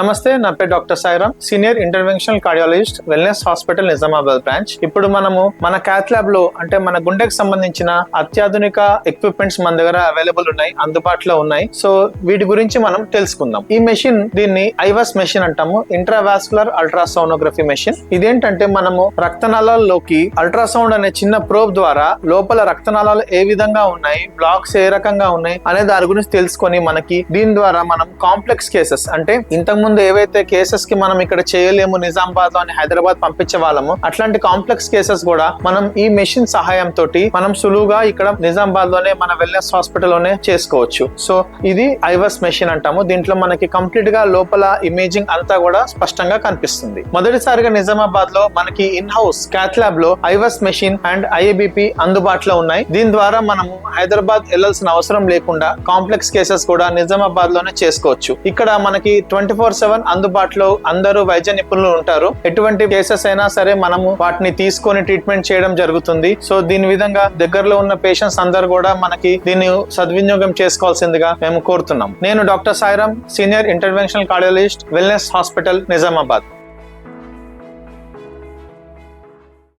నమస్తే నా పేరు doctor Sairam senior interventional cardiologist wellness hospital Nizamabad branch. ఇప్పుడు మనము మన క్యాత్ ల్యాబ్లో అంటే మన గుండెకి సంబంధించిన అత్యాధునిక ఎక్విప్మెంట్స్ మన దగ్గర అవైలబుల్ ఉన్నాయి అందుబాటులో ఉన్నాయి. సో వీటి గురించి మనం తెలుసుకుందాం. ఈ మెషిన్ దీన్ని ఐవస్ మెషిన్ అంటాము ఇంట్రావాస్కులర్ అల్ట్రాసౌనోగ్రఫీ మెషిన్. ఇదేంటంటే మనము రక్తనాళాల్లోకి అల్ట్రాసౌండ్ అనే చిన్న ప్రోబ్ ద్వారా లోపల రక్తనాళాలు ఏ విధంగా ఉన్నాయి బ్లాక్స్ ఏ రకంగా ఉన్నాయి అనే దాని గురించి తెలుసుకొని మనకి దీని ద్వారా మనం కాంప్లెక్స్ కేసెస్ అంటే ఇంతకు ముందు ఏవైతే కేసెస్కి మనం ఇక్కడ చేయలేము నిజామాబాద్లో హైదరాబాద్ పంపించే వాళ్ళము అట్లాంటి కాంప్లెక్స్ కేసెస్ కూడా మనం ఈ మెషిన్ సహాయం తోటి మనం సులువుగా ఇక్కడ నిజామాబాద్లోనే మన వెల్నెస్ హాస్పిటల్లోనే చేసుకోవచ్చు. సో ఇది ఐవస్ మెషిన్ అంటాము. దీంట్లో మనకి కంప్లీట్గా లోపల ఇమేజింగ్ అంతా కూడా స్పష్టంగా కనిపిస్తుంది. మొదటిసారిగా నిజామాబాద్లో మనకి ఇన్ హౌస్ క్యాత్ ల్యాబ్లో ఐవస్ మెషిన్ అండ్ ఐఏబిపి అందుబాటులో ఉన్నాయి. దీని ద్వారా మనము హైదరాబాద్ వెళ్ళాల్సిన అవసరం లేకుండా కాంప్లెక్స్ కేసెస్ కూడా నిజామాబాద్లోనే చేసుకోవచ్చు. ఇక్కడ మనకి ట్వంటీ ఫోర్ ఫోర్ సెవెన్ అందుబాటులో అందరూ వైద్య నిపుణులు ఉంటారు. ఎటువంటి కేసెస్ అయినా సరే మనము వాటిని తీసుకొని ట్రీట్మెంట్ చేయడం జరుగుతుంది. సో దీని విధంగా దగ్గరలో ఉన్న పేషెంట్స్ అందరు కూడా మనకి దీన్ని సద్వినియోగం చేసుకోవాల్సిందిగా మేము కోరుతున్నాం. నేను doctor Sairam senior interventional cardiologist wellness hospital Nizamabad.